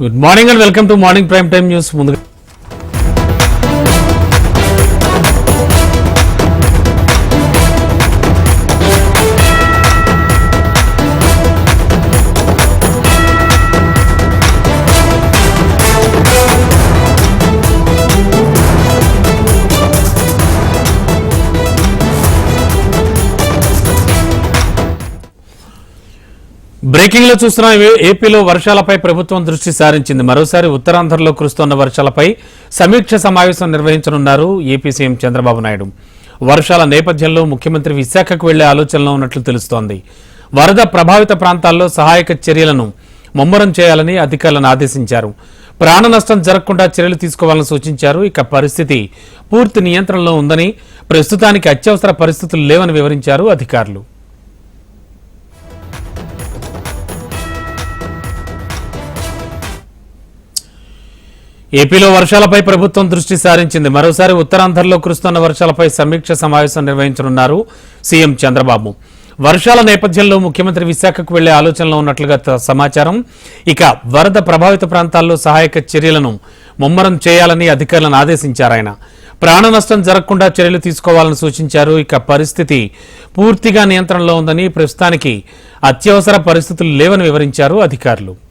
Good morning and welcome to morning prime time news ముందుగా బ్రేకింగ్లో చూస్తున్నాం. ఏపీలో వర్షాలపై ప్రభుత్వం దృష్టి సారించింది. మరోసారి ఉత్తరాంధ్రలో కురుస్తున్న వర్షాలపై సమీక్ష సమావేశం నిర్వహించనున్నారు ఏపీ సీఎం చంద్రబాబు నాయుడు. వర్షాల నేపథ్యంలో ముఖ్యమంత్రి విశాఖకు వెళ్ళే ఆలోచనలో ఉన్నట్లు తెలుస్తోంది. వరద ప్రభావిత ప్రాంతాల్లో సహాయక చర్యలను ముమ్మరం చేయాలని అధికారులను ఆదేశించారు. ప్రాణ నష్టం జరగకుండా చర్యలు తీసుకోవాలని సూచించారు. ఇక పరిస్థితి పూర్తి నియంత్రణలో ఉందని ప్రస్తుతానికి అత్యవసర పరిస్థితులు లేవని వివరించారు అధికారులు. ఏపీలో వర్షాలపై ప్రభుత్వం దృష్టి సారించింది. మరోసారి ఉత్తరాంధ్రలో కురుస్తున్న వర్షాలపై సమీక్ష సమావేశం నిర్వహించనున్నారు సీఎం చంద్రబాబు. వర్షాల నేపథ్యంలో ముఖ్యమంత్రి విశాఖకు వెళ్ళే ఆలోచనలో ఉన్నట్లుగా సమాచారం. ఇక వరద ప్రభావిత ప్రాంతాల్లో సహాయక చర్యలను ముమ్మరం చేయాలని అధికారులను ఆదేశించారు ఆయన. ప్రాణ నష్టం జరగకుండా చర్యలు తీసుకోవాలని సూచించారు. ఇక పరిస్థితి పూర్తిగా నియంత్రణలో ఉందని ప్రస్తుతానికి అత్యవసర పరిస్థితులు లేవని వివరించారు అధికారులు.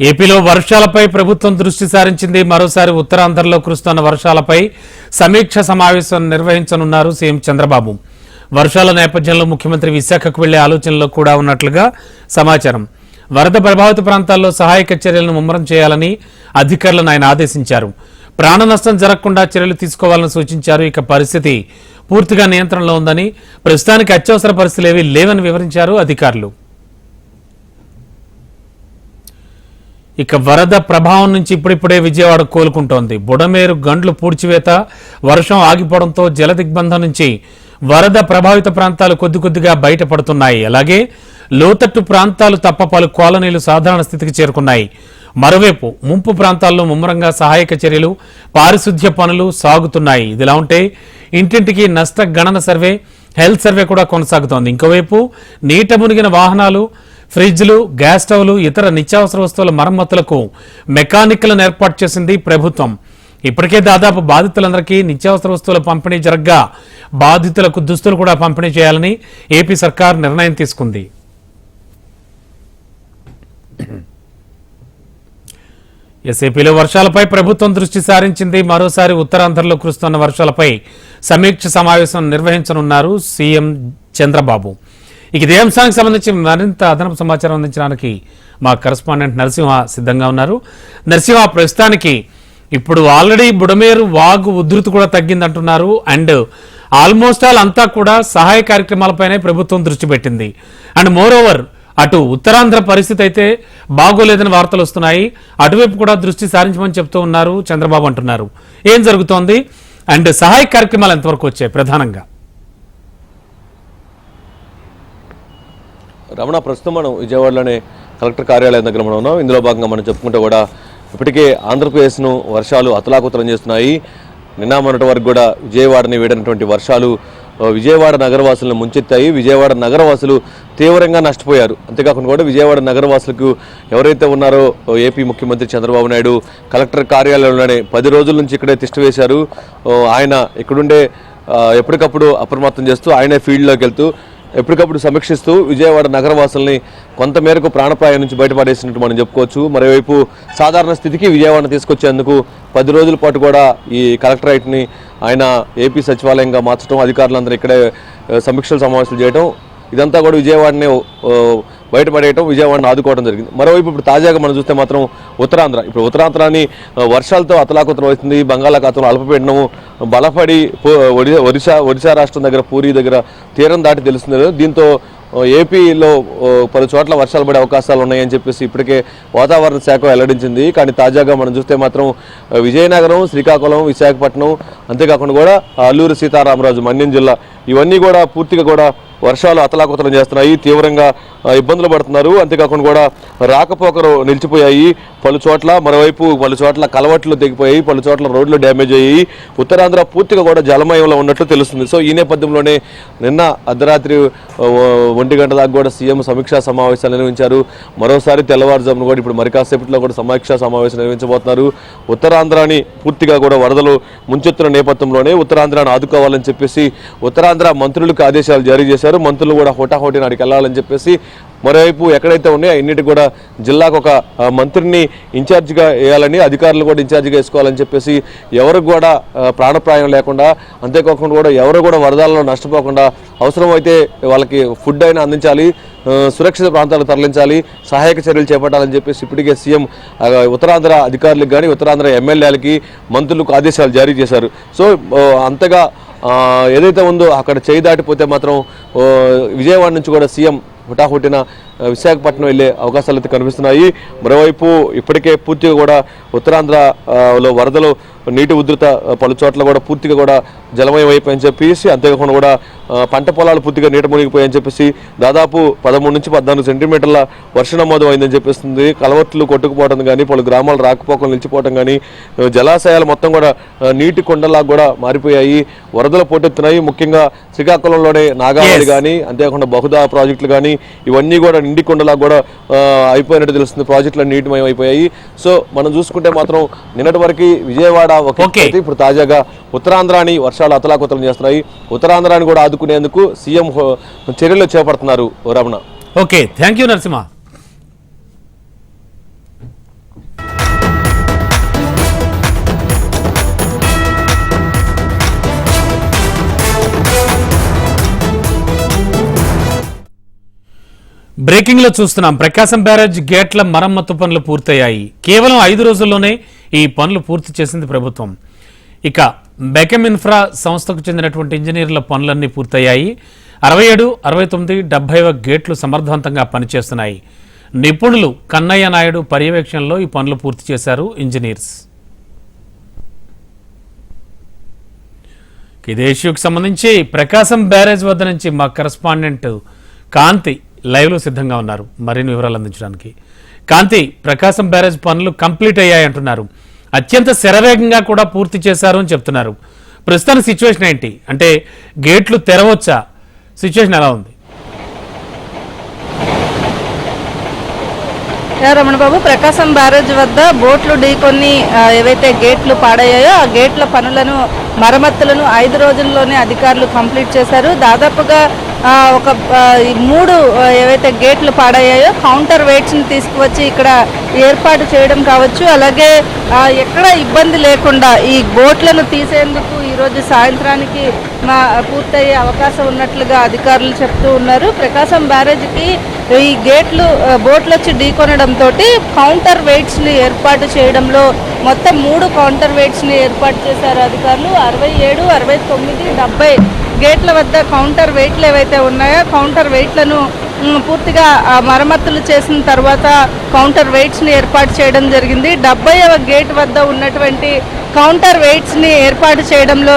ఏపీలో వర్షాలపై ప్రభుత్వం దృష్టి సారించింది. మరోసారి ఉత్తరాంధ్రలో కురుస్తున్న వర్షాలపై సమీక్ష సమావేశం నిర్వహించనున్నారు సీఎం చంద్రబాబు. వర్షాల నేపథ్యంలో ముఖ్యమంత్రి విశాఖకు వెళ్ళే ఆలోచనలో కూడా ఉన్నట్లుగా సమాచారం. వరద ప్రభావిత ప్రాంతాల్లో సహాయక చర్యలను ముమ్మరం చేయాలని అధికారులను ఆయన ఆదేశించారు. ప్రాణ నష్టం జరగకుండా చర్యలు తీసుకోవాలని సూచించారు. ఇక పరిస్థితి పూర్తిగా నియంత్రణలో ఉందని ప్రస్తుతానికి అత్యవసర పరిస్థితులు ఏవీ లేవని వివరించారు అధికారులు. ఇక వరద ప్రభావం నుంచి ఇప్పుడిప్పుడే విజయవాడ కోలుకుంటోంది. బుడమేరు గండ్లు పూడ్చివేత వర్షం ఆగిపోవడంతో జల దిగ్బంధం నుంచి వరద ప్రభావిత ప్రాంతాలు కొద్ది కొద్దిగా బయటపడుతున్నాయి. అలాగే లోతట్టు ప్రాంతాలు తప్ప పలు కాలనీలు సాధారణ స్థితికి చేరుకున్నాయి. మరోవైపు ముంపు ప్రాంతాల్లో ముమ్మరంగా సహాయక చర్యలు పారిశుధ్య పనులు సాగుతున్నాయి. ఇదిలా ఉంటే ఇంటింటికి నష్ట గణన సర్వే హెల్త్ సర్వే కూడా కొనసాగుతోంది. ఇంకోవైపు నీట మునిగిన వాహనాలు ఫ్రిడ్జ్లు గ్యాస్ స్టవ్లు ఇతర నిత్యావసర వస్తువుల మరమ్మతులకు మెకానిక్లను ఏర్పాటు చేసింది ప్రభుత్వం. ఇప్పటికే దాదాపు బాధితులందరికీ నిత్యావసర వస్తువుల పంపిణీ జరగ్గా బాధితులకు దుస్తులు కూడా పంపిణీ చేయాలని ఏపీ సర్కార్ నిర్ణయం తీసుకుంది. ఎస్ఏపీలో వర్షాలపై ప్రభుత్వం దృష్టి సారించింది. మరోసారి ఉత్తరాంధ్రలో కురుస్తున్న వర్షాలపై సమీక్ష సమావేశం నిర్వహించనున్నారు సీఎం చంద్రబాబు. ఇక ఇదే అంశానికి సంబంధించి మరింత అదనపు సమాచారం అందించడానికి మా కరస్పాండెంట్ నరసింహ సిద్ధంగా ఉన్నారు. నరసింహ ప్రస్తుతానికి ఇప్పుడు ఆల్రెడీ బుడమేరు వాగు ఉధృతి కూడా తగ్గిందంటున్నారు. అండ్ ఆల్మోస్ట్ ఆల్ అంతా కూడా సహాయ కార్యక్రమాలపైనే ప్రభుత్వం దృష్టి పెట్టింది. అండ్ మోర్ ఓవర్ అటు ఉత్తరాంధ్ర పరిస్థితి అయితే బాగోలేదని వార్తలు వస్తున్నాయి. అటువైపు కూడా దృష్టి సారించమని చెప్తూ ఉన్నారు చంద్రబాబు అంటున్నారు. ఏం జరుగుతోంది? అండ్ సహాయ కార్యక్రమాలు ఎంతవరకు వచ్చాయి ప్రధానంగా? రమణ ప్రస్తుతం మనం విజయవాడలోనే కలెక్టర్ కార్యాలయం దగ్గర మనం ఉన్నాం. ఇందులో భాగంగా మనం చెప్పుకుంటే కూడా ఇప్పటికే ఆంధ్రప్రదేశ్ను వర్షాలు అతలాకుతలం చేస్తున్నాయి. నిన్న మొన్నటి వరకు కూడా విజయవాడని వీడినటువంటి వర్షాలు విజయవాడ నగరవాసులను ముంచెత్తాయి. విజయవాడ నగరవాసులు తీవ్రంగా నష్టపోయారు. అంతేకాకుండా కూడా విజయవాడ నగరవాసులకు ఎవరైతే ఉన్నారో ఏపీ ముఖ్యమంత్రి చంద్రబాబు నాయుడు కలెక్టర్ కార్యాలయంలోనే పది రోజుల నుంచి ఇక్కడే తిష్ట వేశారు. ఆయన ఇక్కడుండే ఎప్పటికప్పుడు అప్రమత్తం చేస్తూ ఆయనే ఫీల్డ్లోకి వెళ్తూ ఎప్పటికప్పుడు సమీక్షిస్తూ విజయవాడ నగరవాసుల్ని కొంతమేరకు ప్రాణప్రాయం నుంచి బయటపడేసినట్టు మనం చెప్పుకోవచ్చు. మరోవైపు సాధారణ స్థితికి విజయవాడను తీసుకొచ్చేందుకు పది రోజుల పాటు కూడా ఈ కలెక్టరేట్ని ఆయన ఏపీ సచివాలయంగా మార్చడం అధికారులందరూ ఇక్కడే సమీక్షలు సమావేశాలు చేయడం ఇదంతా కూడా విజయవాడనే బయటపడేయటం విజయవాడని ఆదుకోవడం జరిగింది. మరోవైపు ఇప్పుడు తాజాగా మనం చూస్తే మాత్రం ఉత్తరాంధ్ర. ఇప్పుడు ఉత్తరాంధ్రాన్ని వర్షాలతో అతలాకుతలం అవుతుంది బంగాళాఖాతంలో అల్పపీడనము బలపడి ఒడిశా ఒడిశా రాష్ట్రం దగ్గర పూరి దగ్గర తీరం దాటి తెలుస్తుంది. దీంతో ఏపీలో పలు చోట్ల వర్షాలు పడే అవకాశాలు ఉన్నాయని చెప్పేసి ఇప్పటికే వాతావరణ శాఖ వెల్లడించింది. కానీ తాజాగా మనం చూస్తే మాత్రం విజయనగరం శ్రీకాకుళం విశాఖపట్నం అంతేకాకుండా కూడా అల్లూరు సీతారామరాజు మన్యం జిల్లా ఇవన్నీ కూడా పూర్తిగా కూడా వర్షాలు అతలాకుతలం చేస్తున్నాయి. తీవ్రంగా ఇబ్బందులు పడుతున్నారు. అంతేకాకుండా కూడా రాకపోకలు నిలిచిపోయాయి. పలు చోట్ల మరోవైపు పలు చోట్ల కలవట్లు తెగిపోయాయి. పలు చోట్ల రోడ్లు డ్యామేజ్ అయ్యాయి. ఉత్తరాంధ్ర పూర్తిగా కూడా జలమయంలో ఉన్నట్లు తెలుస్తుంది. సో ఈ నేపథ్యంలోనే నిన్న అర్ధరాత్రి ఒంటి గంట దాకా కూడా సీఎం సమీక్షా సమావేశాలు నిర్వహించారు. మరోసారి తెల్లవారుజామున కూడా ఇప్పుడు మరి కాసేపట్లో కూడా సమీక్షా సమావేశం నిర్వహించబోతున్నారు. ఉత్తరాంధ్రాని పూర్తిగా కూడా వరదలు ముంచెత్తున్న నేపథ్యంలోనే ఉత్తరాంధ్రాన్ని ఆదుకోవాలని చెప్పేసి ఉత్తరాంధ్ర మంత్రులకు ఆదేశాలు జారీ చేశారు. మంత్రులు కూడా హోటాహోటీ నాడికి వెళ్ళాలని చెప్పేసి మరోవైపు ఎక్కడైతే ఉన్నాయో అన్నిటి కూడా జిల్లాకు ఒక మంత్రిని ఇన్ఛార్జిగా వేయాలని అధికారులు కూడా ఇన్ఛార్జిగా వేసుకోవాలని చెప్పేసి ఎవరికి కూడా ప్రాణప్రాయం లేకుండా అంతేకాకుండా కూడా ఎవరు కూడా వరదలను నష్టపోకుండా అవసరమైతే వాళ్ళకి ఫుడ్ అయినా అందించాలి సురక్షిత ప్రాంతాలకు తరలించాలి సహాయక చర్యలు చేపట్టాలని చెప్పేసి ఇప్పటికే సీఎం ఉత్తరాంధ్ర అధికారులకు కానీ ఉత్తరాంధ్ర ఎమ్మెల్యేలకి మంత్రులకు ఆదేశాలు జారీ చేశారు. సో అంతగా ఏదైతే ఉందో అక్కడ చేయి దాటిపోతే మాత్రం విజయవాడ నుంచి కూడా సీఎం హుటాహుటిన ఆ, విశాఖపట్నం వెళ్ళే అవకాశాలు అయితే కనిపిస్తున్నాయి. మరోవైపు ఇప్పటికే పూర్తిగా కూడా ఉత్తరాంధ్ర ఆ, లో వరదలు నీటి ఉధృత పలు చోట్ల కూడా పూర్తిగా కూడా జలమయం అయిపోయని చెప్పేసి అంతేకాకుండా కూడా పంట పొలాలు పూర్తిగా నీట మునిగిపోయాయని చెప్పేసి దాదాపు పదమూడు నుంచి పద్నాలుగు సెంటీమీటర్ల వర్ష నమోదు అయిందని చెప్పేస్తుంది. కలవట్లు కొట్టుకుపోవడం కానీ పలు గ్రామాలు రాకపోకలు నిలిచిపోవడం కానీ జలాశయాలు మొత్తం కూడా నీటి కొండలా కూడా మారిపోయాయి. వరదలు పోటెత్తున్నాయి. ముఖ్యంగా శ్రీకాకుళంలోనే నాగావళి. కానీ అంతేకాకుండా బహుదా ప్రాజెక్టులు కానీ ఇవన్నీ కూడా నిండి కొండలా కూడా అయిపోయినట్టు తెలుస్తుంది. ప్రాజెక్టులు నీటిమయం అయిపోయాయి. సో మనం చూసుకుంటే మాత్రం నిన్నటి వరకు విజయవాడ ఒక ఇప్పుడు తాజాగా ఉత్తరాంధ్రాని వర్షాలు అతలాకుతలం చేస్తున్నాయి. ఉత్తరాంధ్రాని కూడా ఆదుకునేందుకు సీఎం చర్యలు చేపడుతున్నారు Ramana. Okay. Thank you Narasimha. బ్రేకింగ్లో చూస్తున్నాం. ప్రకాశం బ్యారేజ్ గేట్ల మరమ్మతు పనులు పూర్తయ్యాయి. కేవలం ఐదు రోజుల్లోనే ఈ పనులు పూర్తి చేసింది ప్రభుత్వం. ఇక బెకమ్ ఇన్ఫ్రా సంస్థకు చెందినటువంటి ఇంజనీర్ల పనులన్నీ పూర్తయ్యాయి. అరవై ఏడు అరవై తొమ్మిది డెబ్బైవ గేట్లు సమర్థవంతంగా పనిచేస్తున్నాయి. నిపుణులు కన్నయ్య నాయుడు పర్యవేక్షణలో ఈ పనులు పూర్తి చేశారు ఇంజనీర్స్. ఇదే ఇష్యూకి సంబంధించి ప్రకాశం బ్యారేజ్ వద్ద నుంచి మా కరస్పాండెంట్ కాంతి లైవ్లో సిద్ధంగా ఉన్నారు. మరిన్ని వివరాలు అందించడానికి. కాంతి ప్రకాశం బ్యారేజ్ పనులు కంప్లీట్ అయ్యాయి అంటున్నారు. అత్యంత శరవేగంగా కూడా పూర్తి చేశారు అని చెప్తున్నారు. ప్రస్తుతానికి సిచ్యువేషన్ ఏంటి? అంటే గేట్లు తెరవచ్చా? సిచ్యువేషన్ ఎలా ఉంది? యా రమణ బాబు ప్రకాశం బ్యారేజ్ వద్ద బోట్లు ఢీకొన్ని ఏవైతే గేట్లు పాడయ్యాయో ఆ గేట్ల పనులను మరమ్మతులను ఐదు రోజుల్లోనే అధికారులు కంప్లీట్ చేశారు. దాదాపుగా ఒక మూడు ఏవైతే గేట్లు పాడయ్యాయో కౌంటర్ వెయిట్స్ని తీసుకువచ్చి ఇక్కడ ఏర్పాటు చేయడం కావచ్చు. అలాగే ఎక్కడ ఇబ్బంది లేకుండా ఈ బోట్లను తీసేందుకు ఈరోజు సాయంత్రానికి మా పూర్తయ్యే అవకాశం ఉన్నట్లుగా అధికారులు చెప్తూ ఉన్నారు. ప్రకాశం బ్యారేజ్కి ఈ గేట్లు బోట్లు వచ్చి ఢీకొనడంతో కౌంటర్ వెయిట్స్ని ఏర్పాటు చేయడంలో మొత్తం మూడు కౌంటర్ వెయిట్స్ని ఏర్పాటు చేశారు అధికారులు. అరవై ఏడు అరవై తొమ్మిది డెబ్బై గేట్ల వద్ద కౌంటర్ వెయిట్లు ఏవైతే ఉన్నాయో కౌంటర్ వెయిట్లను పూర్తిగా మరమ్మతులు చేసిన తర్వాత కౌంటర్ వెయిట్స్ని ఏర్పాటు చేయడం జరిగింది. డెబ్బైవ గేట్ వద్ద ఉన్నటువంటి కౌంటర్ వెయిట్స్ని ఏర్పాటు చేయడంలో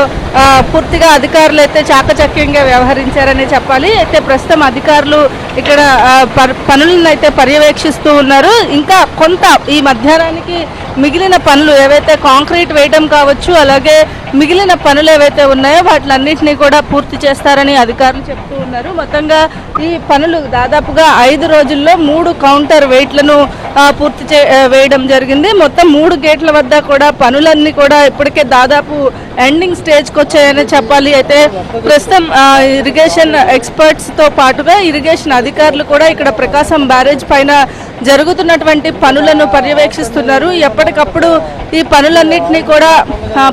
పూర్తిగా అధికారులు అయితే చాకచక్యంగా వ్యవహరించారని చెప్పాలి. అయితే ప్రస్తుతం అధికారులు ఇక్కడ పనులను అయితే పర్యవేక్షిస్తూ ఉన్నారు. ఇంకా కొంత ఈ మధ్యాహ్నానికి మిగిలిన పనులు ఏవైతే కాంక్రీట్ వేయటం కావచ్చు అలాగే మిగిలిన పనులు ఏవైతే ఉన్నాయో వాటిలన్నింటినీ కూడా పూర్తి చేస్తారని అధికారులు చెప్తూ ఉన్నారు. మొత్తంగా ఈ పనులు దాదాపుగా ఐదు రోజుల్లో మూడు కౌంటర్ వెయిట్లను పూర్తి చే వేయడం జరిగింది. మొత్తం మూడు గేట్ల వద్ద కూడా పనులన్నీ కూడా ఇప్పటికే దాదాపు ఎండింగ్ స్టేజ్కి వచ్చాయని చెప్పాలి. అయితే ప్రస్తుతం ఇరిగేషన్ ఎక్స్పర్ట్స్తో పాటుగా ఇరిగేషన్ అధికారులు కూడా ఇక్కడ ప్రకాశం బ్యారేజ్ పైన జరుగుతున్నటువంటి పనులను పర్యవేక్షిస్తున్నారు. ఎప్పటికప్పుడు ఈ పనులన్నింటినీ కూడా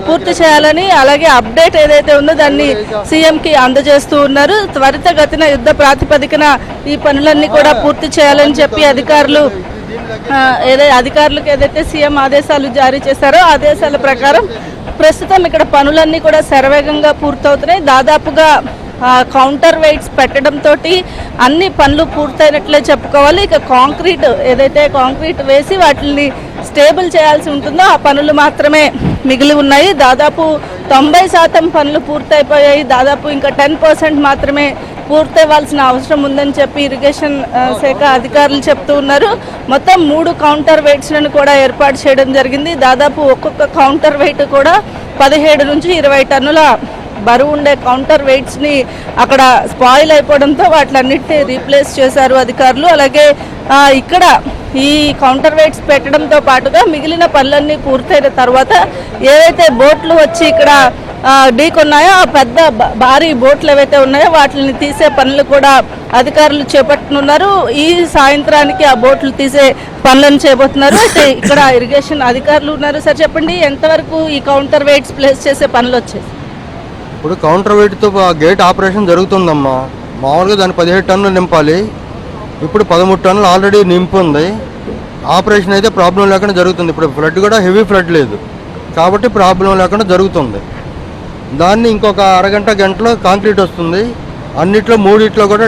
పూర్తి చేయాలని అలాగే అప్డేట్ ఏదైతే ఉందో దాన్ని సీఎంకి అందజేస్తూ ఉన్నారు. త్వరితగతిన యుద్ధ ప్రాతిపదికన ఈ పనులన్నీ కూడా పూర్తి చేయాలని చెప్పి అధికారులు ఏదైతే అధికారులకు ఏదైతే సీఎం ఆదేశాలు జారీ చేశారో ఆదేశాల ప్రకారం ప్రస్తుతం ఇక్కడ పనులన్నీ కూడా శరవేగంగా పూర్తవుతున్నాయి. దాదాపుగా కౌంటర్ వెయిట్స్ పెట్టడంతో అన్ని పనులు పూర్తయినట్లే చెప్పుకోవాలి. ఇక కాంక్రీట్ ఏదైతే కాంక్రీట్ వేసి వాటిని స్టేబుల్ చేయాల్సి ఉంటుందో ఆ పనులు మాత్రమే మిగిలి ఉన్నాయి. దాదాపు తొంభై శాతం పనులు పూర్తయిపోయాయి. దాదాపు ఇంకా టెన్ పర్సెంట్ మాత్రమే పూర్తవ్వాల్సిన అవసరం ఉందని చెప్పి ఇరిగేషన్ శాఖ అధికారులు చెప్తూ ఉన్నారు. మొత్తం మూడు కౌంటర్ వెయిట్స్లను కూడా ఏర్పాటు చేయడం జరిగింది. దాదాపు ఒక్కొక్క కౌంటర్ వెయిట్ కూడా పదిహేడు నుంచి ఇరవై టన్నుల బరువు ఉండే కౌంటర్ వెయిట్స్ని అక్కడ స్పాయిల్ అయిపోవడంతో వాటిలన్నింటినీ రీప్లేస్ చేశారు అధికారులు. అలాగే ఇక్కడ ఈ కౌంటర్ వెయిట్స్ పెట్టడంతో పాటుగా మిగిలిన పనులన్నీ పూర్తయిన తర్వాత ఏవైతే బోట్లు వచ్చి ఇక్కడ ఆ, ఢీకొన్నాయో ఆ పెద్ద భారీ బోట్లు ఏవైతే ఉన్నాయో వాటిని తీసే పనులు కూడా అధికారులు చేపట్టనున్నారు. ఈ సాయంత్రానికి ఆ బోట్లు తీసే పనులను చేయబోతున్నారు. అయితే ఇక్కడ ఇరిగేషన్ అధికారులు ఉన్నారు. సార్ చెప్పండి ఎంతవరకు ఈ కౌంటర్ వెయిట్స్ ప్లేస్ చేసే పనులు వచ్చాయి? ఇప్పుడు కౌంటర్ వెయిట్తో గేట్ ఆపరేషన్ జరుగుతుందమ్మా. మామూలుగా దాన్ని పదిహేడు టన్నులు నింపాలి. ఇప్పుడు పదమూడు టన్నులు ఆల్రెడీ నింపుంది ఆపరేషన్ అయితే ప్రాబ్లం లేకుండా జరుగుతుంది. ఇప్పుడు ఫ్లడ్ కూడా హెవీ ఫ్లడ్ లేదు. కాబట్టి ప్రాబ్లం లేకుండా జరుగుతుంది. దాన్ని ఇంకొక అరగంట గంటలో కాంక్రీట్ వస్తుంది. అన్నిట్లో మూడిట్లో కూడా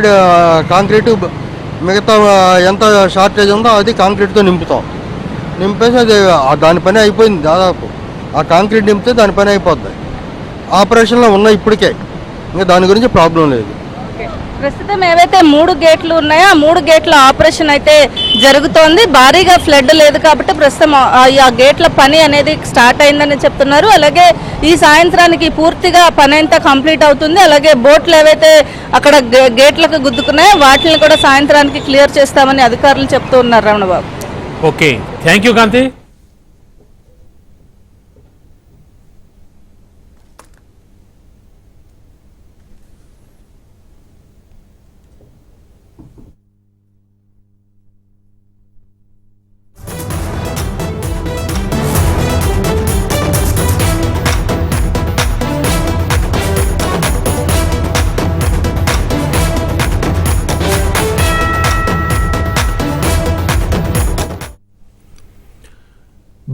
కాంక్రీటు కాంక్రీట్ మిగతా ఎంత షార్టేజ్ ఉందో అది కాంక్రీట్తో నింపుతాం. నింపేసి అది దాని పని అయిపోయింది దాదాపు. ఆ కాంక్రీట్ నింపితే దాని పని అయిపోద్ది. ఆపరేషన్లో ఉన్నాయి ఇప్పటికే. ఇంకా దాని గురించి ప్రాబ్లం లేదు. ప్రస్తుతం ఏవైతే మూడు గేట్లు ఉన్నాయో ఆ మూడు గేట్ల ఆపరేషన్ అయితే జరుగుతోంది. భారీగా ఫ్లడ్ లేదు కాబట్టి ప్రస్తుతం ఆ- గేట్ల పని అనేది స్టార్ట్ అయిందని చెప్తున్నారు. అలాగే ఈ సాయంత్రానికి పూర్తిగా పని అంతా కంప్లీట్ అవుతుంది. అలాగే బోట్లు ఏవైతే అక్కడ గే- గేట్లకు గుద్దుకున్నాయో వాటిని కూడా సాయంత్రానికి క్లియర్ చేస్తామని అధికారులు చెప్తూ ఉన్నారు రమణబాబు. ఓకే. థ్యాంక్ యూ కాంతి.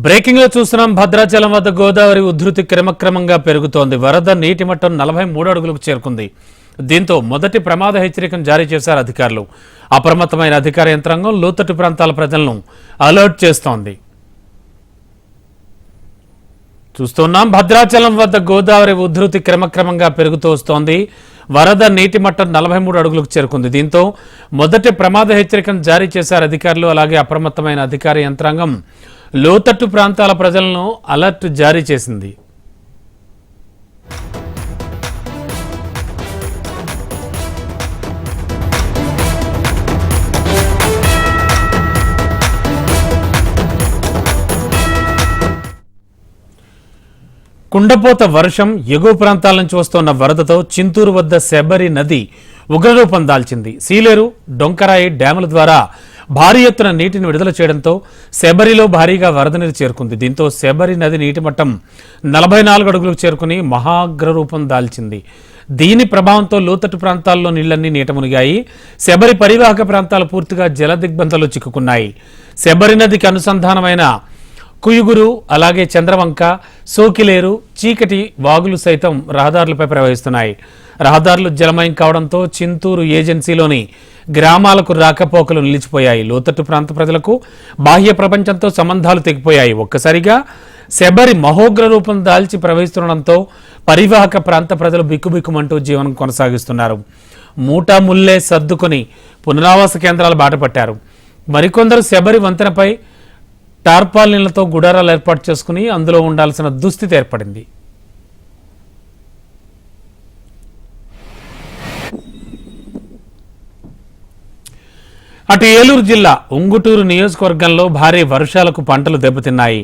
బ్రేకింగ్లో చూస్తున్నాం. భద్రాచలం వద్ద గోదావరి ఉధృతి క్రమక్రమంగా పెరుగుతోంది. వరద నీటి మట్టం నలభై మూడు అడుగులకు చేరుకుంది. దీంతో మొదటి ప్రమాద హెచ్చరికను జారీ చేశారు అధికారులు. అప్రమత్తమైన అధికార యంత్రాంగం లోతట్టు ప్రాంతాల ప్రజలను అలర్ట్ చేస్తోంది. చూస్తున్నాం. భద్రాచలం వద్ద గోదావరి ఉధృతి క్రమక్రమంగా పెరుగుతూ వస్తోంది. వరద నీటి మట్టం నలభై మూడు అడుగులకు చేరుకుంది. దీంతో మొదటి ప్రమాద హెచ్చరికను జారీ చేశారు అధికారులు. అలాగే అప్రమత్తమైన అధికార యంత్రాంగం లోతట్టు ప్రాంతాల ప్రజలను అలర్ట్ జారీ చేసింది. కుండపోత వర్షం ఎగువ ప్రాంతాల నుంచి వస్తున్న వరదతో చింతూరు వద్ద శబరి నది ఉగ్రరూపం దాల్చింది. సీలేరు డొంకరాయి డ్యాముల ద్వారా భారీ ఎత్తున నీటిని విడుదల చేయడంతో శబరిలో భారీగా వరద నీరు చేరుకుంది. దీంతో శబరి నది నీటి మట్టం నలభై నాలుగు అడుగులకు చేరుకుని మహాగ్రరూపం దాల్చింది. దీని ప్రభావంతో లోతట్టు ప్రాంతాల్లో నీళ్ళన్నీ నీట మునిగాయి శబరి పరివాహక ప్రాంతాలు పూర్తిగా జల దిగ్బంధంలో చిక్కుకున్నాయి. శబరి నదికి అనుసంధానమైన కుయుగురు అలాగే చంద్రవంక సోకిలేరు చీకటి వాగులు సైతం రహదారులపై ప్రవహిస్తున్నాయి. రహదారులు జలమయం కావడంతో చింతూరు ఏజెన్సీలోని గ్రామాలకు రాకపోకలు నిలిచిపోయాయి. లోతట్టు ప్రాంత ప్రజలకు బాహ్య ప్రపంచంతో సంబంధాలు తెగిపోయాయి. ఒక్కసారిగా శబరి మహోగ్ర రూపం దాల్చి ప్రవహిస్తుండడంతో పరివాహక ప్రాంత ప్రజలు బిక్కుబిక్కుమంటూ జీవనం కొనసాగిస్తున్నారు. మూటా ముల్లే సర్దుకొని పునరావాస కేంద్రాలు బాటపట్టారు మరికొందరు శబరి వంతెనపై టార్పాలిన్లతో గుడారాలు ఏర్పాటు చేసుకుని అందులో ఉండాల్సిన దుస్థితి ఏర్పడింది. అటు ఏలూరు జిల్లా ఉంగుటూరు నియోజకవర్గంలో భారీ వర్షాలకు పంటలు దెబ్బతిన్నాయి.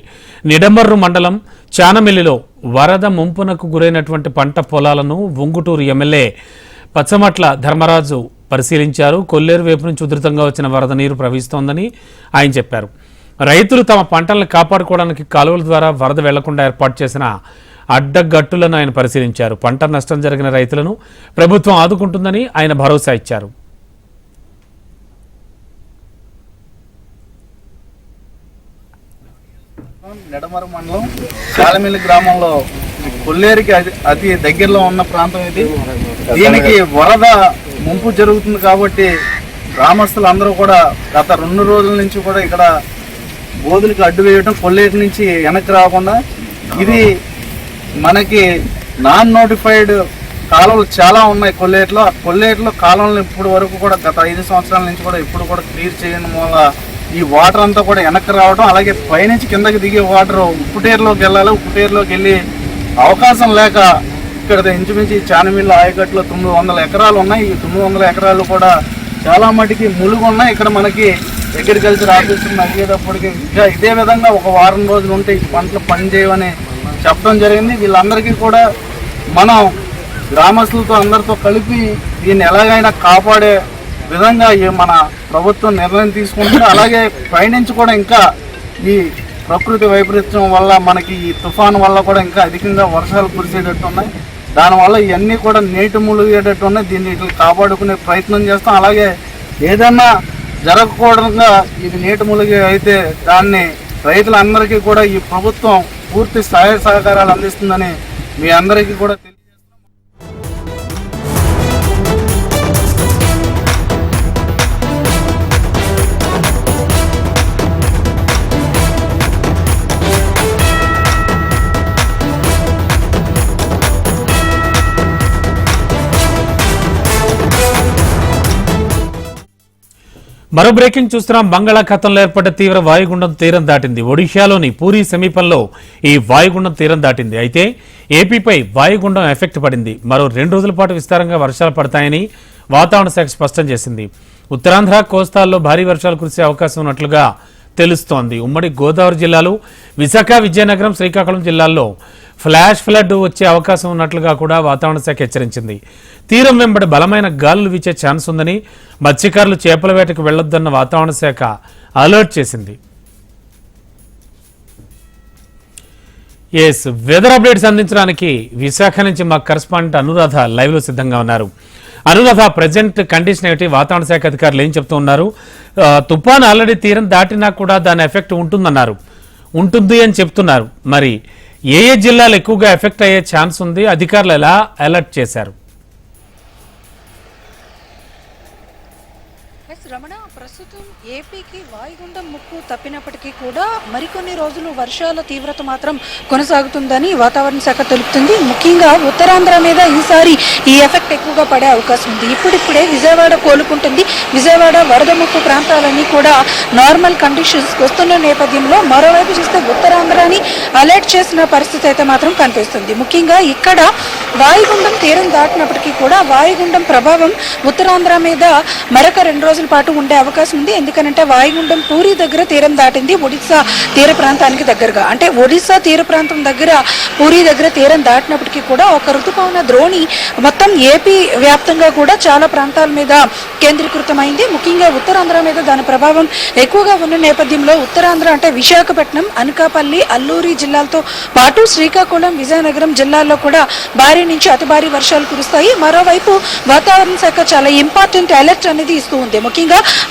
నిడమర్రు మండలం చానమిల్లిలో వరద ముంపునకు గురైనటువంటి పంట పొలాలను ఉంగుటూరు ఎమ్మెల్యే పచ్చమట్ల ధర్మరాజు పరిశీలించారు. కొల్లేరు వైపు నుంచి ఉధృతంగా వచ్చిన వరద నీరు ప్రవహిస్తోందని ఆయన చెప్పారు. రైతులు తమ పంటలను కాపాడుకోవడానికి కాలువల ద్వారా వరద వెళ్ళకుండా ఏర్పాటు చేసిన అడ్డగట్టులను ఆయన పరిశీలించారు. పంట నష్టం జరిగిన రైతులను ప్రభుత్వం ఆదుకుంటుందని ఆయన భరోసా ఇచ్చారు. నెడమర మండలం కాలమిల్లి గ్రామంలో కొల్లేరికి అతి అతి దగ్గరలో ఉన్న ప్రాంతం ఇది. దీనికి వరద ముంపు జరుగుతుంది కాబట్టి గ్రామస్తులు అందరూ కూడా గత రెండు రోజుల నుంచి కూడా ఇక్కడ గోధులకు అడ్డు వేయటం కొల్లేటి నుంచి వెనక్కి రాకుండా ఇది మనకి నాన్ నోటిఫైడ్ కాలువలు చాలా ఉన్నాయి కొల్లేటిలో. ఆ కొల్లేటిలో కాలువలు ఇప్పటి వరకు కూడా గత ఐదు సంవత్సరాల నుంచి కూడా ఇప్పుడు కూడా క్లియర్ చేయడం వల్ల ఈ వాటర్ అంతా కూడా వెనక్కి రావడం అలాగే పైనుంచి కిందకి దిగే వాటర్ ఉప్పుటేరులోకి వెళ్ళాలి. ఉప్పుటేరులోకి వెళ్ళి అవకాశం లేక ఇక్కడ ఇంచుమించి చానమిల్లు చానమిల్లి ఆయకట్లో తొమ్మిది వందల ఎకరాలు ఉన్నాయి. ఈ తొమ్మిది వందల ఎకరాలు కూడా చాలా మటుకి ములుగు ఉన్నాయి. ఇక్కడ మనకి అగ్రికల్చర్ ఆఫీసర్ అయ్యేటప్పటికి ఇంకా ఇదే విధంగా ఒక వారం రోజులు ఉంటే ఈ పంటలు పనిచేయమని చెప్పడం జరిగింది. వీళ్ళందరికీ కూడా మనం గ్రామస్తులతో అందరితో కలిపి దీన్ని ఎలాగైనా కాపాడే విధంగా ఈ మన ప్రభుత్వం నిర్ణయం తీసుకుంటుంది. అలాగే పైనుంచి కూడా ఇంకా ఈ ప్రకృతి వైపరీత్యం వల్ల మనకి ఈ తుఫాను వల్ల కూడా ఇంకా అధికంగా వర్షాలు కురిసేటట్టు ఉన్నాయి. దానివల్ల ఇవన్నీ కూడా నీటి మునిగేటట్టు ఉన్నాయి. దీన్ని ఇట్లా కాపాడుకునే ప్రయత్నం చేస్తాం. అలాగే ఏదన్నా జరగకూడదుగా ఇది నీటి మునిగి అయితే దాన్ని రైతులందరికీ కూడా ఈ ప్రభుత్వం పూర్తి సహాయ సహకారాలు అందిస్తుందని మీ అందరికీ కూడా మరో బ్రేకింగ్ చూస్తున్నాం. బంగాళాఖాతంలో ఏర్పడ్డ తీవ్ర వాయుగుండం తీరం దాటింది. ఒడిశాలోని పూరి సమీపంలో ఈ వాయుగుండం తీరం దాటింది. అయితే ఏపీపై వాయుగుండం ఎఫెక్ట్ పడింది. మరో రెండు రోజుల పాటు విస్తారంగా వర్షాలు పడతాయని వాతావరణ శాఖ స్పష్టం చేసింది. ఉత్తరాంధ్ర కోస్తాల్లో భారీ వర్షాలు కురిసే అవకాశం ఉన్నట్లుగా తెలుస్తోంది. ఉమ్మడి గోదావరి జిల్లాలు విశాఖ విజయనగరం శ్రీకాకుళం జిల్లాల్లో ఫ్లాష్ ఫ్లడ్ వచ్చే అవకాశం ఉన్నట్లుగా కూడా వాతావరణ శాఖ హెచ్చరించింది. తీరం వెంబడి బలమైన గాలులు వీచే ఛాన్స్ ఉందని మత్స్యకారులు చేపల వేటకు వెళ్ళొద్దన్న వాతావరణ శాఖ అలర్ట్ చేసింది. ఎస్ వెదర్ అప్డేట్స్ అందించడానికి విశాఖ నుంచి మా కరస్పాండెంట్ అనురాధ లైవ్లో సిద్ధంగా ఉన్నారు. అనురాధ ప్రజెంట్ కండిషన్ ఏమిటి? వాతావరణ శాఖ అధికారులు ఏం చెప్తూ ఉన్నారు? తుఫాన్ ఆల్రెడీ తీరం దాటినా కూడా దాని ఎఫెక్ట్ ఉంటుందన్నారు. ఉంటుంది అని చెప్తున్నారు. మరి ఏ ఏ జిల్లాలు ఎక్కువగా ఎఫెక్ట్ అయ్యే ఛాన్స్ ఉంది? అధికారులు ఎలా అలర్ట్ చేశారు? రమణ ప్రస్తుతం ఏపీకి వాయుగుండం ముక్కు తప్పినప్పటికీ కూడా మరికొన్ని రోజులు వర్షాల తీవ్రత మాత్రం కొనసాగుతుందని వాతావరణ శాఖ తెలుపుతుంది. ముఖ్యంగా ఉత్తరాంధ్ర మీద ఈసారి ఈ ఎఫెక్ట్ ఎక్కువగా పడే అవకాశం ఉంది. ఇప్పుడిప్పుడే విజయవాడ కోలుకుంటుంది. విజయవాడ వరద ముక్కు ప్రాంతాలన్నీ కూడా నార్మల్ కండిషన్స్ వస్తున్న నేపథ్యంలో మరోవైపు చూస్తే ఉత్తరాంధ్రాని అలర్ట్ చేసిన పరిస్థితి అయితే మాత్రం కనిపిస్తుంది. ముఖ్యంగా ఇక్కడ వాయుగుండం తీరం దాటినప్పటికీ కూడా వాయుగుండం ప్రభావం ఉత్తరాంధ్ర మీద మరొక రెండు రోజుల పాటు ఉండే అవకాశం ఉంది. ఎందుకనంటే వాయుగుండం పూరి దగ్గర తీరం దాటింది. ఒడిశా తీర ప్రాంతానికి దగ్గరగా. అంటే ఒడిశా తీర ప్రాంతం దగ్గర పూరి దగ్గర తీరం దాటినప్పటికీ కూడా ఒక ఋతుపవన ద్రోణి మొత్తం ఏపీ వ్యాప్తంగా కూడా చాలా ప్రాంతాల మీద కేంద్రీకృతమైంది. ముఖ్యంగా ఉత్తరాంధ్ర మీద దాని ప్రభావం ఎక్కువగా ఉన్న నేపథ్యంలో ఉత్తరాంధ్ర అంటే విశాఖపట్నం అనకాపల్లి అల్లూరి జిల్లాలతో పాటు శ్రీకాకుళం విజయనగరం జిల్లాల్లో కూడా భారీ నుంచి అతి భారీ వర్షాలు కురుస్తాయి. మరోవైపు వాతావరణ శాఖ చాలా ఇంపార్టెంట్ అలర్ట్ అనేది ఇస్తూ ఉంది. ముఖ్యంగా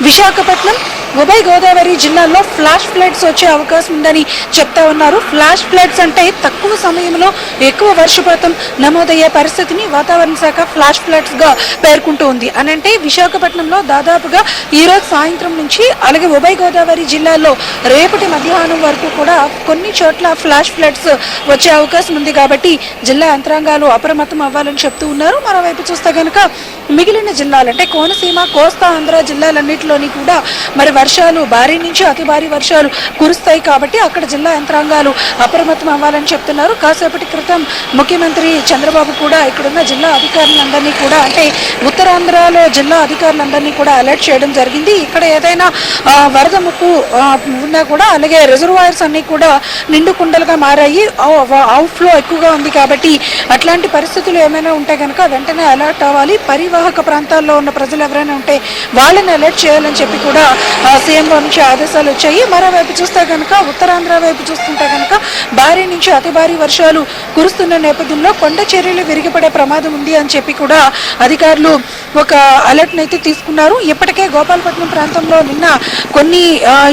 విశాఖపట్నం ఉభయ గోదావరి జిల్లాల్లో ఫ్లాష్ ఫ్లడ్స్ వచ్చే అవకాశం ఉందని చెప్తా ఉన్నారు. ఫ్లాష్ ఫ్లడ్స్ అంటే తక్కువ సమయంలో ఎక్కువ వర్షపాతం నమోదయ్యే పరిస్థితిని వాతావరణ శాఖ ఫ్లాష్ ఫ్లడ్స్గా పేర్కొంటూ ఉంది. అని అంటే విశాఖపట్నంలో దాదాపుగా ఈ రోజు సాయంత్రం నుంచి అలాగే ఉభయ గోదావరి జిల్లాల్లో రేపటి మధ్యాహ్నం వరకు కూడా కొన్ని చోట్ల ఫ్లాష్ ఫ్లడ్స్ వచ్చే అవకాశం ఉంది కాబట్టి జిల్లా యంత్రాంగాలు అప్రమత్తం అవ్వాలని చెప్తూ ఉన్నారు. మరోవైపు చూస్తే కనుక మిగిలిన జిల్లాలు అంటే కోనసీమ కోస్తా ఆంధ్ర జిల్లా జిల్లాలన్నింటిలోని కూడా మరి వర్షాలు భారీ నుంచి అతి భారీ వర్షాలు కురుస్తాయి కాబట్టి అక్కడ జిల్లా యంత్రాంగాలు అప్రమత్తం అవ్వాలని చెప్తున్నారు. కాసేపటి క్రితం ముఖ్యమంత్రి చంద్రబాబు కూడా ఇక్కడున్న జిల్లా అధికారులందరినీ కూడా అంటే ఉత్తరాంధ్రలో జిల్లా అధికారులందరినీ కూడా అలర్ట్ చేయడం జరిగింది. ఇక్కడ ఏదైనా వరద ముప్పు ఉన్నా కూడా అలాగే రిజర్వాయర్స్ అన్నీ కూడా నిండు కుండలుగా మారాయి. అవుట్ఫ్లో ఎక్కువగా ఉంది కాబట్టి అట్లాంటి పరిస్థితులు ఏమైనా ఉంటే కనుక వెంటనే అలర్ట్ అవ్వాలి. పరివాహక ప్రాంతాల్లో ఉన్న ప్రజలు ఎవరైనా ఉంటే వాళ్ళని అలర్ట్ చేయాలని చెప్పి కూడా సీఎం నుంచి ఆదేశాలు వచ్చాయి మరోవైపు చూస్తే కనుక ఉత్తరాంధ్ర వైపు చూస్తుంటే కనుక భారీ నుంచి అతి భారీ వర్షాలు కురుస్తున్న నేపథ్యంలో కొండ చర్యలు విరిగిపడే ప్రమాదం ఉంది అని చెప్పి కూడా అధికారులు ఒక అలర్ట్ అయితే తీసుకున్నారు ఇప్పటికే గోపాలపట్నం ప్రాంతంలో నిన్న కొన్ని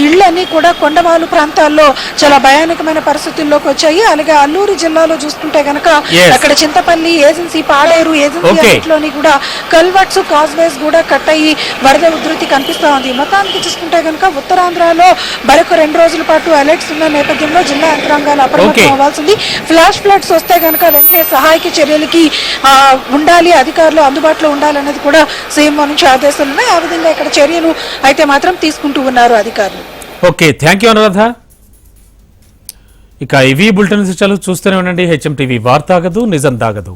ఇళ్ళన్నీ కూడా కొండవాలు ప్రాంతాల్లో చాలా భయానకమైన పరిస్థితుల్లోకి వచ్చాయి అలాగే అల్లూరు జిల్లాలో చూసుకుంటే కనుక. అక్కడ చింతపల్లి ఏజెన్సీ పాడేరు ఏజెన్సీ. అన్నింటిలోని కూడా కల్వర్ట్స్ కాజ్వేస్ కూడా కట్ అయ్యి వరద ఉధృతి కనిపిస్తా ఉంది. మొత్తానికి చూసుకుంటే కనుక ఉత్తరాంధ్రలో మరొక రెండు రోజుల పాటు అలర్ట్స్ ఉన్న నేపథ్యంలో జిల్లా యంత్రాంగాలు. అప్రమత్తం అవ్వాల్సింది. ఫ్లాష్ ఫ్లడ్స్ వస్తే కనుక వెంటనే సహాయక చర్యలకి ఉండాలి అధికారులు అందుబాటులో ఉండాలన్నది కూడా సీఎం నుంచి ఆదేశాలు ఉన్నాయి. ఆ విధంగా ఇక్కడ చర్యలు అయితే మాత్రం తీసుకుంటూ ఉన్నారు అధికారులు. Okay thank you Anuradha. ఇక ఇవి బులెటిన్ విషయాలు చూస్తూనే ఉండండి. హెచ్ఎం టీవీ వార్తాగదు నిజం దాగదు